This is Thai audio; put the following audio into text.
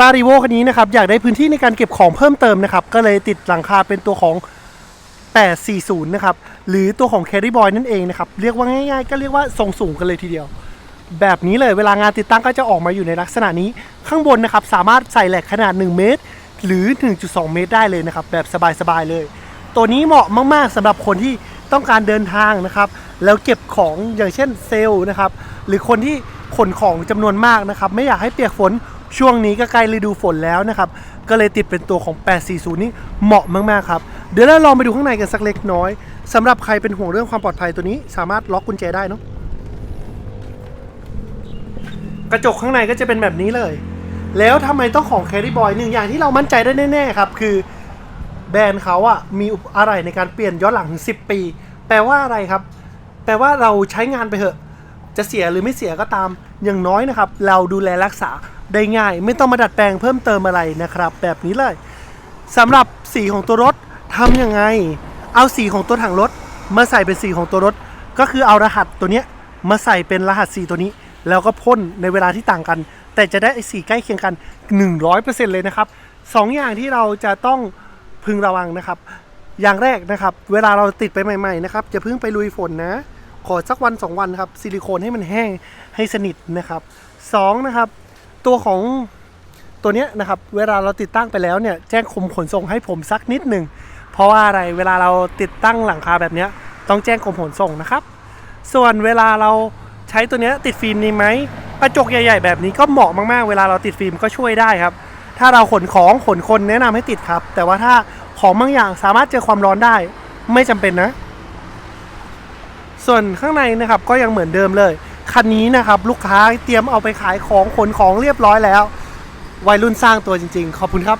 ตาริโวคันนี้นะครับ อยากได้พื้นที่ในการเก็บของเพิ่มเติมนะครับ ก็เลยติดหลังคาเป็นตัวของ840 นะครับ หรือตัวของ Carry Boy นั่นเองนะครับ เรียกว่าง่ายๆ ก็เรียกว่าทรงสูงกันเลยทีเดียว แบบนี้เลยเวลางานติดตั้งก็จะออกมาอยู่ในลักษณะนี้ข้างบนนะครับ สามารถใส่แหลกขนาด 1 เมตร หรือ 1.2 เมตรได้เลยนะครับ แบบสบายๆเลย ตัวนี้เหมาะมากๆสำหรับคนที่ต้องการเดินทางนะครับ แล้วเก็บของอย่างเช่นเซลล์นะครับ หรือคนที่ขนของจำนวนมากนะครับ ไม่อยากให้เปียกฝน ช่วงนี้ก็ใกล้ฤดูฝนแล้วนะครับ ก็เลยติดเป็นตัวของ 840 นี่เหมาะมาก ๆ ครับ เดี๋ยวเราลองไปดูข้างในกันสักเล็กน้อยสำหรับใครเป็นห่วงเรื่องความปลอดภัยตัวนี้ สามารถล็อกกุญแจได้เนาะกระจกข้างในก็จะเป็นแบบนี้เลย แล้วทำไมต้องของ Carry Boy หนึ่งอย่างที่เรามั่นใจได้แน่ๆครับ คือแบรนด์เขาอะมีอะไรในการเปลี่ยนย้อนหลังถึง10 ปี แปลว่าอะไรครับ แปลว่าเราใช้งานไปเถอะ จะเสียหรือไม่เสียก็ตามอย่างน้อยนะครับ เราดูแลรักษาได้ง่าย ไม่ต้องมาดัดแปลงเพิ่มเติมอะไรนะครับ แบบนี้เลยสำหรับสีของตัวรถทำยังไง เอาสีของตัวถังรถมาใส่เป็นสีของตัวรถ ก็คือเอารหัสตัวเนี้ยมาใส่เป็นรหัสสีตัวนี้ แล้วก็พ่นในเวลาที่ต่างกัน แต่จะได้สีใกล้เคียงกัน 100%เลยนะครับสองอย่างที่เราจะต้องพึงระวังนะครับ อย่างแรกนะครับ เวลาเราติดไปใหม่ ๆ นะครับจะเพิ่งไปลุยฝนนะ ขอสักวัน 2 วันครับซิลิโคนให้มันแห้งให้สนิทนะครับสองนะครับ ตัวของตัวเนี้ยนะครับ เวลาเราติดตั้งไปแล้วเนี่ยแจ้งคุมขนส่งให้ผมสักนิดหนึ่งเพราะว่าอะไรเวลาเราติดตั้งหลังคาแบบเนี้ยต้องแจ้งกรมขนส่งนะครับ ส่วนเวลาเราใช้ตัวเนี้ยติดฟิล์มนี้ไหมกระจกใหญ่ ๆ แบบนี้ก็เหมาะมากๆ เวลาเราติดฟิล์มก็ช่วยได้ครับ ถ้าเราขนของขนคนแนะนำให้ติดครับ แต่ว่าถ้าของบางอย่างสามารถเจอความร้อนได้ ไม่จำเป็นนะ ส่วนข้างในนะครับก็ยังเหมือนเดิมเลย คันนี้นะครับลูกค้าเตรียมเอาไปขายของขนของเรียบร้อยแล้ว วัยรุ่นสร้างตัวจริง ๆ ขอบคุณครับ